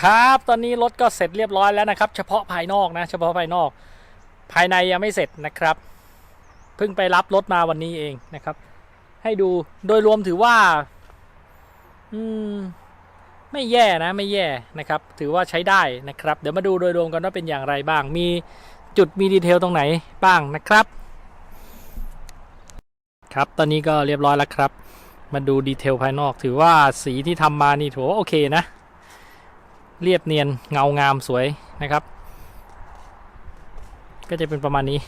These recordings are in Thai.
ครับ ตอนนี้รถก็เสร็จเรียบร้อยแล้วนะครับ เฉพาะภายนอกนะ เฉพาะภายนอก ภายในยังไม่เสร็จนะครับ เพิ่งไปรับรถมาวันนี้เองนะครับ ให้ดูโดยรวมถือว่า อืม ไม่แย่นะไม่แย่นะครับ ถือว่าใช้ได้นะครับ เดี๋ยวมาดูโดยรวมกันว่าเป็นอย่างไรบ้าง มีจุดมีดีเทลตรงไหนบ้างนะครับ ครับ ตอนนี้ก็เรียบร้อยแล้วครับ มาดูดีเทลภายนอก ถือว่าสีที่ทำมานี่ถือว่าโอเคนะ เรียบเนียนเงางามสวยนะครับ ก็จะเป็นประมาณนี้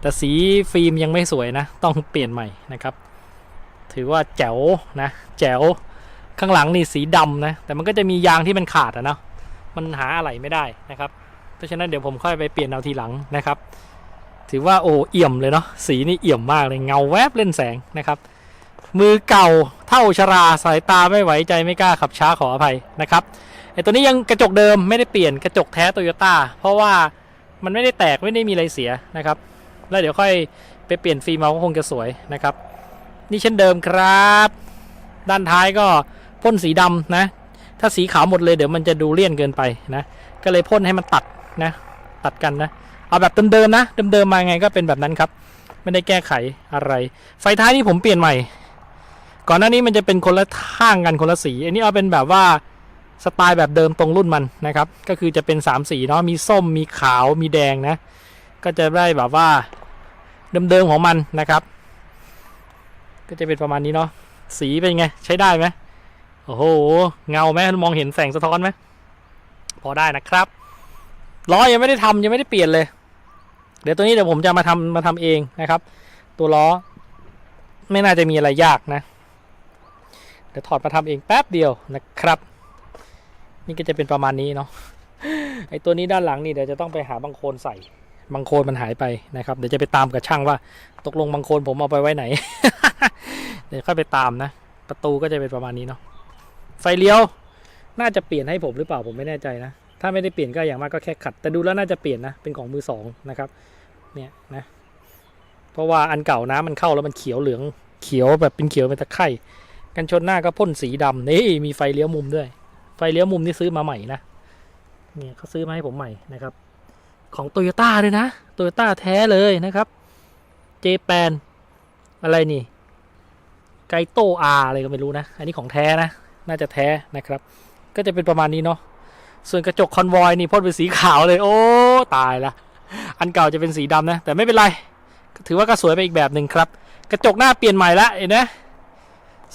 แต่สีฟิล์มยังไม่สวยนะ ต้องเปลี่ยนใหม่นะครับ ถือว่าแจ๋วนะ แจ๋วข้างหลังนี่สีดำนะ แต่มันก็จะมียางที่มันขาดอะเนาะมันหาอะไรไม่ได้นะครับ เพราะฉะนั้นเดี๋ยวผมค่อยไปเปลี่ยนเอาทีหลังนะครับ ถือว่าโอ้เอี่ยมเลยเนาะสีนี่เอี่ยมมากเลยเงาแวบเล่นแสงนะครับ มือเก่าเท่าชราสายตาไม่ไหวใจไม่กล้าขับช้าขออภัยนะครับ ไอตัวนี้ยังกระจกเดิมไม่ได้เปลี่ยนกระจกแท้โตโยต้าเพราะว่ามันไม่ได้แตกไม่ได้มีอะไรเสียนะครับ แล้วเดี๋ยวค่อยไปเปลี่ยนฟิล์มเอาก็คงจะสวยนะครับ นี่เช่นเดิมครับ ด้านท้ายก็พ่นสีดำนะ ถ้าสีขาวหมดเลยเดี๋ยวมันจะดูเลี่ยนเกินไปนะ ก็เลยพ่นให้มันตัดนะ ตัดกันนะ เอาแบบเดิมๆนะเดิมๆมาไงก็เป็นแบบนั้นครับ ไม่ได้แก้ไขอะไร ไฟท้ายนี่ผมเปลี่ยนใหม่ ก่อนหน้านี้มันจะเป็นคนละข้างกันคนละสี อันนี้เอาเป็นแบบว่า สไตล์แบบเดิมตรงรุ่นมันนะครับ ก็คือจะเป็น 3 สีเนาะมีส้มมีขาวมีแดงนะ ก็จะได้แบบว่าเดิมๆของมันนะครับ ก็จะเป็นประมาณนี้เนาะสีเป็นไง ใช้ได้ไหมโอ้โห เงาไหมมองเห็นแสงสะท้อนไหมพอได้นะครับล้อยังไม่ได้ทำยังไม่ได้เปลี่ยนเลย เดี๋ยวตัวนี้เดี๋ยวผมจะมาทำมาทำเองนะครับ ตัวล้อ ไม่น่าจะมีอะไรยากนะ เดี๋ยวถอดมาทำเองแป๊บเดียวนะครับ นี่ก็จะเป็นประมาณนี้เนาะไอตัวนี้ด้านหลังนี่เดี๋ยวจะต้องไปหาบางโคลนใส่บางโคลนมันหายไปนะครับ เดี๋ยวจะไปตามกับช่างว่า ตกลงบางโคลนผมเอาไปไว้ไหน เดี๋ยวค่อยไปตามนะ ประตูก็จะเป็นประมาณนี้เนาะไฟเลี้ยว น่าจะเปลี่ยนให้ผมหรือเปล่าผมไม่แน่ใจนะ ถ้าไม่ได้เปลี่ยนก็อย่างมากก็แค่ขัด แต่ดูแล้วน่าจะเปลี่ยนนะเป็นของมือสองนะครับ เนี่ยนะเพราะว่าอันเก่าน้ำมันเข้าแล้วมันเขียวเหลืองเขียวแบบเป็นเขียวเป็นตะไคร่กันชนหน้าก็พ่นสีดำนี่มีไฟเลี้ยวมุมด้วย ฟเลี้ยวมุมนี่ซื้อมาใหม่นะเนี่ยเขาซื้อมาให้ผมใหม่นะครับ ของโตโยต้าด้วยนะโตโยต้าแท้เลยนะครับเจแปนอะไรนี่ไกโตอาอะไรก็ไม่รู้นะ อันนี้ของแท้นะ น่าจะแท้นะครับ ก็จะเป็นประมาณนี้เนาะส่วนกระจกคอนวอยนี่พ่นเป็นสีขาวเลย โอ้ตายละอันเก่าจะเป็นสีดำนะ แต่ไม่เป็นไร ถือว่าก็สวยไปอีกแบบหนึ่งครับ กระจกหน้าเปลี่ยนใหม่ละเห็นไหม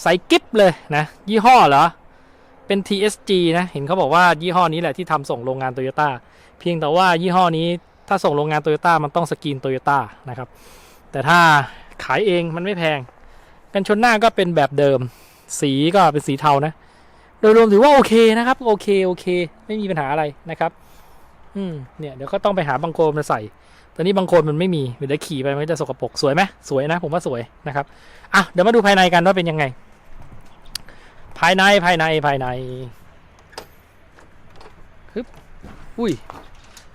ใสกิ๊บเลยนะ ยี่ห้อเหรอ เป็น TSG นะ เห็นเขาบอกว่ายี่ห้อนี้แหละที่ทำส่งโรงงานโตโยต้าเพียงแต่ว่ายี่ห้อนี้ถ้าส่งโรงงานโตโยต้ามันต้องสกรีนโตโยต้านะครับ แต่ถ้าขายเองมันไม่แพง กันชนหน้าก็เป็นแบบเดิม สีก็เป็นสีเทานะ โดยรวมถือว่าโอเคนะครับ โอเคโอเค ไม่มีปัญหาอะไรนะครับ อืมเนี่ยเดี๋ยวก็ต้องไปหาบางโคลมาใส่ตอนนี้บางคนมันไม่มีเดี๋ยวขี่ไปมันจะสกปรกสวยไหมสวยนะ ผมว่าสวยนะครับอะเดี๋ยวมาดูภายในกันว่าเป็นยังไง ภายในภายในภายในฮึบอุ้ย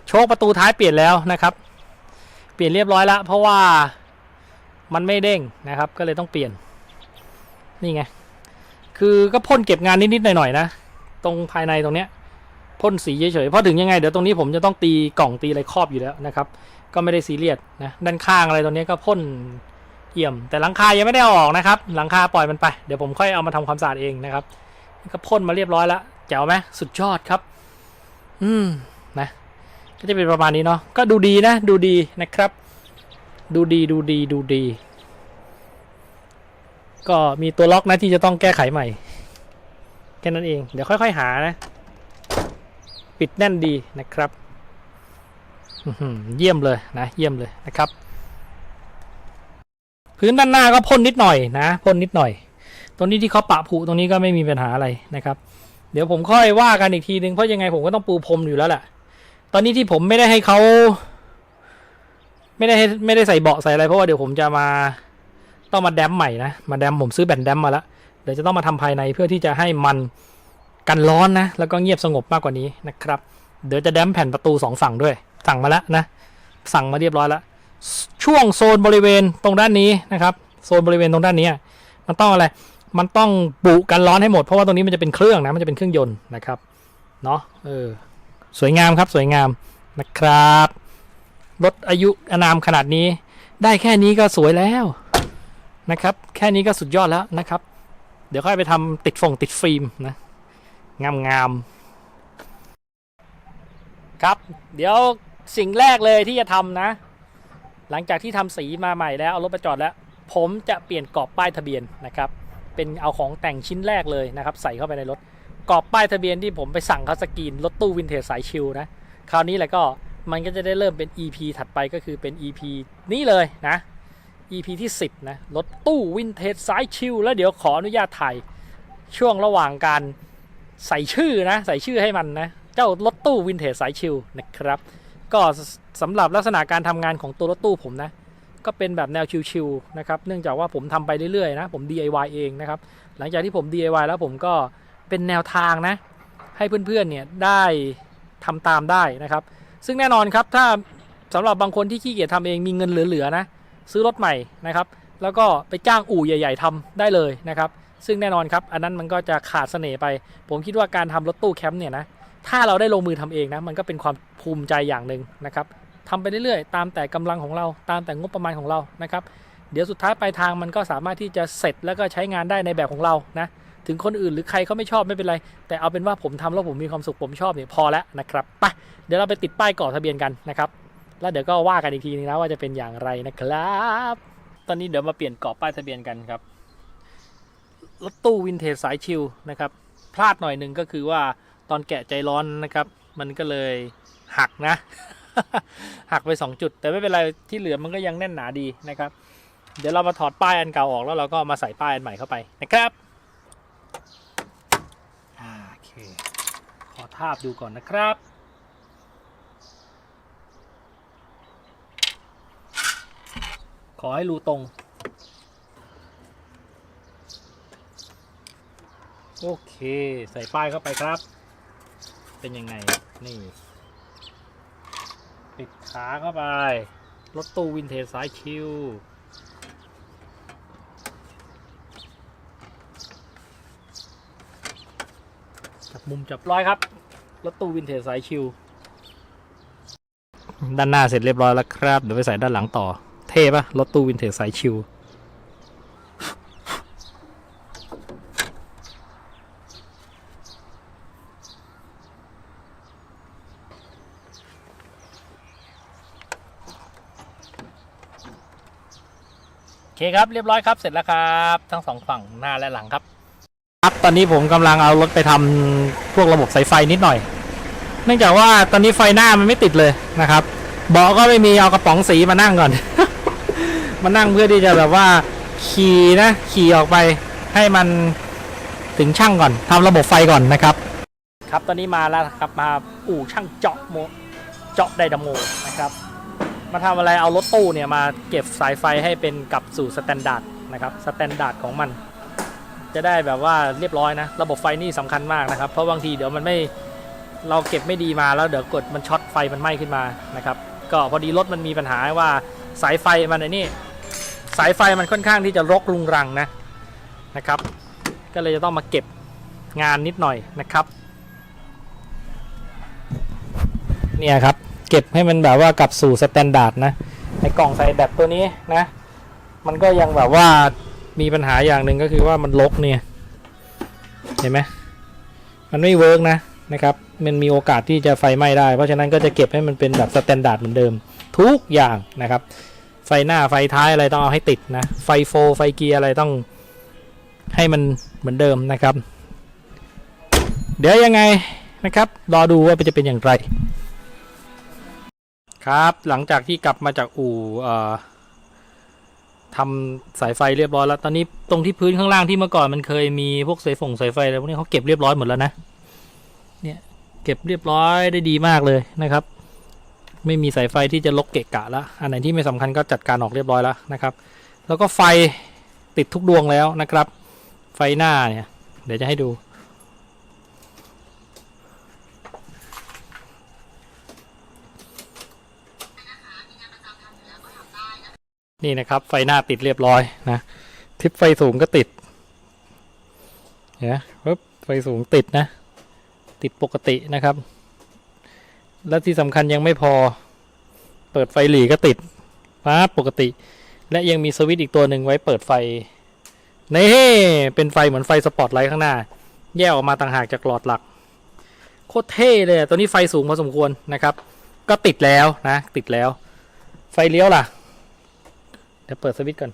โชคประตูท้ายเปลี่ยนแล้วนะครับ เปลี่ยนเรียบร้อยแล้วเพราะว่ามันไม่เด้งนะครับ ก็เลยต้องเปลี่ยน นี่ไง คือก็พ่นเก็บงานนิดๆหน่อยๆนะ ตรงภายในตรงเนี้ยพ่นสีเฉยๆเพราะถึงยังไงเดี๋ยวตรงนี้ผมจะต้องตีกล่องตีอะไรครอบอยู่แล้วนะครับ ก็ไม่ได้ซีเรียสนะด้านข้างอะไรตรงนี้ก็พ่น เอี่ยม แต่หลังคายังไม่ได้ออกนะครับ หลังคาปล่อยมันไป เดี๋ยวผมค่อยเอามาทำความสะอาดเองนะครับก็พ่นมาเรียบร้อยแล้วแจ๋วไหมสุดยอดครับ อืมนะก็จะเป็นประมาณนี้เนาะก็ดูดีนะ ดูดีนะครับ ดูดีดูดีดูดี ก็มีตัวล็อกนะที่จะต้องแก้ไขใหม่แค่นั้นเอง เดี๋ยวค่อยๆหานะ ปิดแน่นดีนะครับเยี่ยมเลยนะ เยี่ยมเลยนะครับ พื้นด้านหน้าก็พ่นนิดหน่อยนะพ่นนิดหน่อย ตรงนี้ที่เขาปะผุตรงนี้ก็ไม่มีปัญหาอะไรนะครับ เดี๋ยวผมค่อยว่ากันอีกทีนึงเพราะยังไงผมก็ต้องปูพรมอยู่แล้วแหละตอนนี้ที่ผมไม่ได้ให้เขาไม่ได้ให้ไม่ได้ใส่เบาะใส่อะไรเพราะว่าเดี๋ยวผมจะมาต้องมาแดมใหม่นะมาแดมผมซื้อแผ่นแดมมาแล้วเดี๋ยวจะต้องมาทำภายในเพื่อที่จะให้มันกันร้อนนะ แล้วก็เงียบสงบมากกว่านี้นะครับ เดี๋ยวจะแดมแผ่นประตูสองฝั่งด้วย สั่งมาแล้วนะ สั่งมาเรียบร้อยแล้ว ช่วงโซนบริเวณตรงด้านนี้นะครับโซนบริเวณตรงด้านนี้มันต้องอะไรมันต้องบุกันร้อนให้หมดเพราะว่าตรงนี้มันจะเป็นเครื่องนะมันจะเป็นเครื่องยนต์นะครับเนาะเออสวยงามครับสวยงามนะครับรถอายุอานามขนาดนี้ ได้แค่นี้ก็สวยแล้วนะครับ แค่นี้ก็สุดยอดแล้วนะครับ เดี๋ยวค่อยไปทำติดฟงติดฟิล์มนะงามงามๆครับ เดี๋ยวสิ่งแรกเลยที่จะทำนะ หลังจากที่ทำสีมาใหม่แล้วเอารถไปจอดแล้ว ผมจะเปลี่ยนกรอบป้ายทะเบียนนะครับเป็นเอาของแต่งชิ้นแรกเลยนะครับใส่เข้าไปในรถกรอบป้ายทะเบียนที่ผมไปสั่งเขาสกรีนรถตู้วินเทจสายชิลนะคราวนี้แหละก็มันก็จะได้เริ่มเป็น EP ถัดไปก็คือเป็น EP นี้เลยนะ EP ที่ 10นะรถตู้วินเทจสายชิลแล้วเดี๋ยวขออนุญาตถ่ายช่วงระหว่างการใส่ชื่อนะ ใส่ชื่อให้มันนะ เจ้ารถตู้วินเทจสายชิลนะครับ ก็สำหรับลักษณะการทำงานของตัวรถตู้ผมนะ ก็เป็นแบบแนวชิลๆนะครับ เนื่องจากว่าผมทำไปเรื่อยๆนะผม DIY เองนะครับ หลังจากที่ผม DIY แล้วผมก็เป็นแนวทางนะ ให้เพื่อนๆเนี่ยได้ทำตามได้นะครับ ซึ่งแน่นอนครับถ้าสำหรับบางคนที่ขี้เกียจทำเองมีเงินเหลือๆนะ ซื้อรถใหม่นะครับ แล้วก็ไปจ้างอู่ใหญ่ ๆทำได้เลยนะครับ ซึ่งแน่นอนครับ อันนั้นมันก็จะขาดเสน่ห์ไป ผมคิดว่าการทำรถตู้แคมป์เนี่ยนะ ถ้าเราได้ลงมือทำเองนะมันก็เป็นความภูมิใจอย่างหนึ่งนะครับทำไปเรื่อยๆ ตามแต่กำลังของเราตามแต่งบประมาณของเรานะครับเดี๋ยวสุดท้ายปลายทางมันก็สามารถที่จะเสร็จแล้วก็ใช้งานได้ในแบบของเรานะถึงคนอื่นหรือใครเขาไม่ชอบไม่เป็นไร แต่เอาเป็นว่าผมทำแล้วผมมีความสุขผมชอบเนี่ยพอแล้วนะครับไปเดี๋ยวเราไปติดป้ายก่อทะเบียนกันนะครับแล้วเดี๋ยวก็ว่ากันอีกทีนึงนะว่าจะเป็นอย่างไรนะครับ ตอนนี้เดี๋ยวมาเปลี่ยนกรอบป้ายทะเบียนกันครับรถตู้วินเทจสายชิลนะครับพลาดหน่อยหนึ่งก็คือว่า ตอนแกะใจร้อนนะครับ มันก็เลยหักนะ หักไป 2 จุด แต่ไม่เป็นไรที่เหลือมันก็ยังแน่นหนาดีนะครับ เดี๋ยวเรามาถอดป้ายอันเก่าออกแล้วเราก็มาใส่ป้ายอันใหม่เข้าไปนะครับโอเคขอทาบดูก่อนนะครับขอให้รูตรง โอเค ใส่ป้ายเข้าไปครับ เป็นยังไง นี่ ปิดขาเข้าไป รถตู้วินเทจสายชิว จับมุมจับร้อยครับ รถตู้วินเทจสายชิว ด้านหน้าเสร็จเรียบร้อยแล้วครับ เดี๋ยวไปใส่ด้านหลังต่อ เท่ปะรถตู้วินเทจสายชิว คครับเรียบร้อยครับเสร็จแล้วครับ ทั้งสองฝั่งหน้าและหลังครับ ครับตอนนี้ผมกำลังเอารถไปทำพวกระบบสายไฟนิดหน่อย เนื่องจากว่าตอนนี้ไฟหน้ามันไม่ติดเลยนะครับเบาะก็ไม่มีเอากระป๋องสีมานั่งก่อน มานั่งเพื่อที่จะแบบว่าขี่นะขี่ออกไปให้มันถึงช่างก่อนทำระบบไฟก่อนนะครับ ครับตอนนี้มาแล้วครับมาอู่ช่างเจาะโมเจาะไดนาโมนะครับ มาทำอะไรเอารถตู้เนี่ยมาเก็บสายไฟให้เป็นกลับสู่สแตนดาร์ดนะครับสแตนดาร์ดของมัน จะได้แบบว่าเรียบร้อยนะ ระบบไฟนี่สำคัญมากนะครับ เพราะบางทีเดี๋ยวมันไม่เราเก็บไม่ดีมาแล้วเดี๋ยวกดมันช็อตไฟมันไหม้ขึ้นมานะครับก็พอดีรถมันมีปัญหาว่าสายไฟมันไอ้นี่สายไฟมันค่อนข้างที่จะรกรุงรังนะนะครับ ก็เลยจะต้องมาเก็บงานนิดหน่อยนะครับ เนี่ยครับ เก็บให้มันแบบว่ากลับสู่สแตนดาร์ดนะในกล่องใส่แบตตัวนี้นะ มันก็ยังแบบว่ามีปัญหาอย่างหนึ่งก็คือว่ามันลกเนี่ย เห็นไหมมันไม่เวิร์กนะนะครับ มันมีโอกาสที่จะไฟไหม้ได้ เพราะฉะนั้นก็จะเก็บให้มันเป็นแบบสแตนดาร์ดเหมือนเดิม ทุกอย่างนะครับ ไฟหน้าไฟท้ายอะไรต้องเอาให้ติดนะ ไฟโฟไฟเกียร์อะไรต้องให้มันเหมือนเดิมนะครับ เดี๋ยวยังไงนะครับ รอดูว่าจะเป็นอย่างไร ครับหลังจากที่กลับมาจากอู่ทำสายไฟเรียบร้อยแล้ว ตอนนี้ตรงที่พื้นข้างล่างที่เมื่อก่อนมันเคยมีพวกสายฟงสายไฟอะไรพวกนี้เขาเก็บเรียบร้อยหมดแล้วนะเนี่ยเก็บเรียบร้อยได้ดีมากเลยนะครับ ไม่มีสายไฟที่จะลกเกะกะแล้วอันไหนที่ไม่สำคัญก็จัดการออกเรียบร้อยแล้วนะครับ แล้วก็ไฟติดทุกดวงแล้วนะครับ ไฟหน้าเนี่ย เดี๋ยวจะให้ดู นี่นะครับ ไฟหน้าติดเรียบร้อยนะ ทิปไฟสูงก็ติดเนไหมปึ๊บไฟสูงติดนะ ติดปกตินะครับ และที่สำคัญยังไม่พอ เปิดไฟหลีก็ติดฟ้าปกติ และยังมีสวิตช์อีกตัวหนึ่งไว้เปิดไฟนี่เป็นไฟเหมือนไฟสปอตไลท์ข้างหน้า แยกออกมาต่างหากจากหลอดหลัก โคตรเท่เลยตัวนี้ไฟสูงพอสมควรนะครับ ก็ติดแล้วนะ ติดแล้ว ไฟเลี้ยวล่ะ เดี๋ยวเปิดสวิตช์ก่อน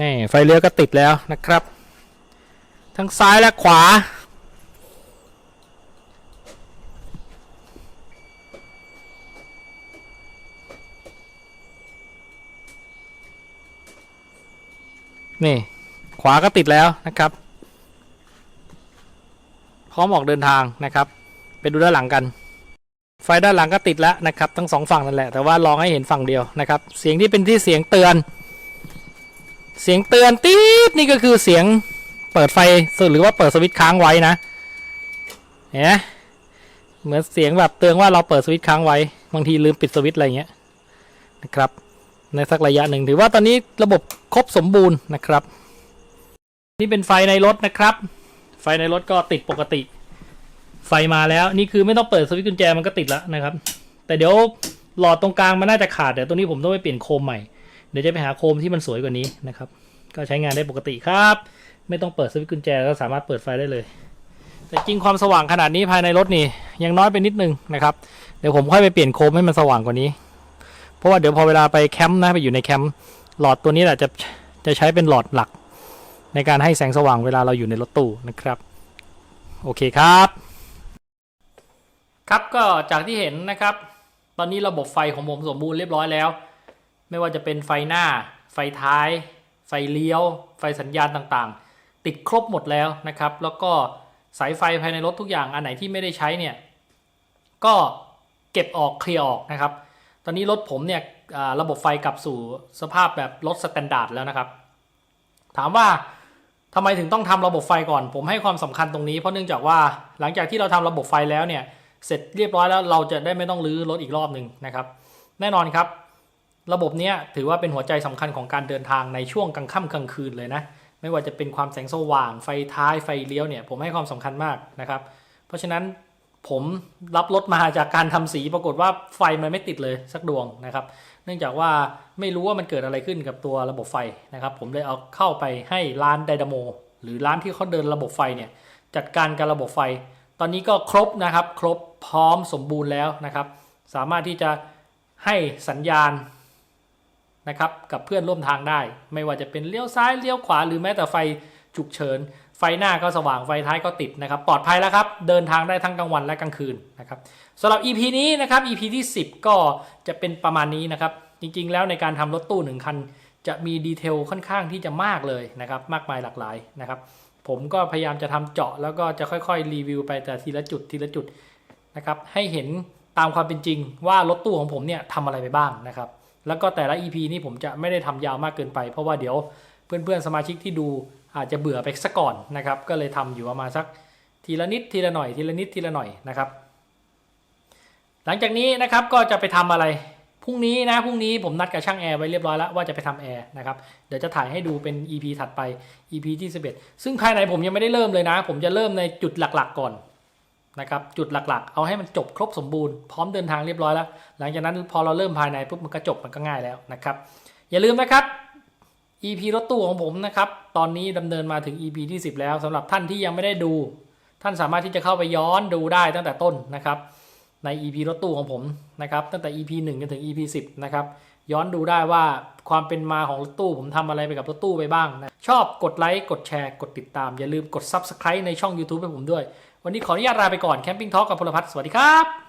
นี่ไฟเลี้ยวก็ติดแล้วนะครับ ทั้งซ้ายและขวา นี่ ขวาก็ติดแล้วนะครับ พร้อมออกเดินทางนะครับ ไปดูด้านหลังกัน ไฟด้านหลังก็ติดแล้วนะครับทั้งสองฝั่งนั่นแหละแต่ว่าลองให้เห็นฝั่งเดียวนะครับเสียงที่เป็นที่เสียงเตือน เสียงเตือนตีดนี่ก็คือเสียงเปิดไฟหรือว่าเปิดสวิตช์ค้างไว้นะเห็นไหมเหมือนเสียงแบบเตือนว่าเราเปิดสวิตช์ค้างไว้ บางทีลืมปิดสวิตช์อะไรเงี้ยนะครับในสักระยะหนึ่งถือว่าตอนนี้ระบบครบสมบูรณ์นะครับ นี่เป็นไฟในรถนะครับ ไฟในรถก็ติดปกติ ไฟมาแล้วนี่คือไม่ต้องเปิดสวิตช์กุญแจมันก็ติดแล้วนะครับ แต่เดี๋ยวหลอดตรงกลางมันน่าจะขาดเดี๋ยวตัวนี้ผมต้องไปเปลี่ยนโคมใหม่เดี๋ยวจะไปหาโคมที่มันสวยกว่านี้นะครับ ก็ใช้งานได้ปกติครับ ไม่ต้องเปิดสวิตช์กุญแจก็สามารถเปิดไฟได้เลย แต่จริงความสว่างขนาดนี้ภายในรถนี่ยังน้อยไปนิดนึงนะครับเดี๋ยวผมค่อยไปเปลี่ยนโคมให้มันสว่างกว่านี้ เพราะว่าเดี๋ยวพอเวลาไปแคมป์นะไปอยู่ในแคมป์หลอดตัวนี้แหละจะจะใช้เป็นหลอดหลัก ในการให้แสงสว่างเวลาเราอยู่ในรถตู้นะครับ โอเคครับ ครับก็จากที่เห็นนะครับ ตอนนี้ระบบไฟของผมสมบูรณ์เรียบร้อยแล้ว ไม่ว่าจะเป็นไฟหน้า ไฟท้าย ไฟเลี้ยว ไฟสัญญาณต่างๆ ติดครบหมดแล้วนะครับ แล้วก็สายไฟภายในรถทุกอย่างอันไหนที่ไม่ได้ใช้เนี่ยก็เก็บออกเคลียร์ออกนะครับ ตอนนี้รถผมเนี่ยระบบไฟกลับสู่สภาพแบบรถสแตนดาร์ดแล้วนะครับ ถามว่าทำไมถึงต้องทำระบบไฟก่อน ผมให้ความสำคัญตรงนี้เพราะเนื่องจากว่าหลังจากที่เราทำระบบไฟแล้วเนี่ย เสร็จเรียบร้อยแล้วเราจะได้ไม่ต้องรื้อรถอีกรอบหนึ่งนะครับ แน่นอนครับ ระบบเนี้ยถือว่าเป็นหัวใจสำคัญของการเดินทางในช่วงกลางค่ำกลางคืนเลยนะ ไม่ว่าจะเป็นความแสงสว่าง ไฟท้ายไฟเลี้ยวเนี่ยผมให้ความสำคัญมากนะครับ เพราะฉะนั้นผมรับรถมาจากการทำสีปรากฏว่าไฟมันไม่ติดเลยสักดวงนะครับ เนื่องจากว่าไม่รู้ว่ามันเกิดอะไรขึ้นกับตัวระบบไฟนะครับ ผมเลยเอาเข้าไปให้ร้านไดนามหรือร้านที่เขาเดินระบบไฟเนี่ยจัดการกับระบบไฟ ตอนนี้ก็ครบนะครับ ครบ พร้อมสมบูรณ์แล้วนะครับ สามารถที่จะให้สัญญาณนะครับกับเพื่อนร่วมทางได้ ไม่ว่าจะเป็นเลี้ยวซ้ายเลี้ยวขวาหรือแม้แต่ไฟฉุกเฉิน ไฟหน้าก็สว่างไฟท้ายก็ติดนะครับ ปลอดภัยแล้วครับ เดินทางได้ทั้งกลางวันและกลางคืนนะครับสำหรับ EP นี้นะครับ EP ที่ 10 ก็จะเป็นประมาณนี้นะครับ จริงๆ แล้วในการทำรถตู้หนึ่งคัน จะมีดีเทลค่อนข้างที่จะมากเลยนะครับ มากมายหลากหลายนะครับ ผมก็พยายามจะทำเจาะแล้วก็จะค่อยๆรีวิวไปแต่ทีละจุดทีละจุด นะครับให้เห็นตามความเป็นจริงว่ารถตู้ของผมเนี่ยทำอะไรไปบ้างนะครับ แล้วก็แต่ละ EP นี่ผมจะไม่ได้ทำยาวมากเกินไป เพราะว่าเดี๋ยวเพื่อนๆสมาชิกที่ดูอาจจะเบื่อไปสักก่อนนะครับ ก็เลยทำอยู่ประมาณสักทีละนิดทีละหน่อยทีละนิดทีละหน่อยนะครับ หลังจากนี้นะครับก็จะไปทำอะไรพรุ่งนี้นะพรุ่งนี้ผมนัดกับช่างแอร์ไว้เรียบร้อยแล้วว่าจะไปทำแอร์นะครับเดี๋ยวจะถ่ายให้ดูเป็น EP ถัดไป EP ที่11ซึ่งภายในผมยังไม่ได้เริ่มเลยนะ ผมจะเริ่มในจุดหลัก ๆ ก่อน นะครับจุดหลักๆ เอาให้มันจบครบสมบูรณ์พร้อมเดินทางเรียบร้อยแล้ว หลังจากนั้นพอเราเริ่มภายในปุ๊บมันก็จบมันก็ง่ายแล้วนะครับ อย่าลืมนะครับ EP รถตู้ของผมนะครับตอนนี้ดำเนินมาถึง EP ที่ 10 แล้วสำหรับท่านที่ยังไม่ได้ดู ท่านสามารถที่จะเข้าไปย้อนดูได้ตั้งแต่ต้นนะครับใน EP รถตู้ของผมนะครับตั้งแต่ EP 1จนถึง EP 10นะครับย้อนดูได้ว่าความเป็นมาของรถตู้ผมทำอะไรไปกับรถตู้ไปบ้างนะชอบกดไลค์กดแชร์กดติดตาม อย่าลืมกด Subscribe ในช่อง YouTube ให้ผมด้วย วันนี้ขออนุญาตลาไปก่อนแคมปิ้งทอกกับพลพัฒน์สวัสดีครับ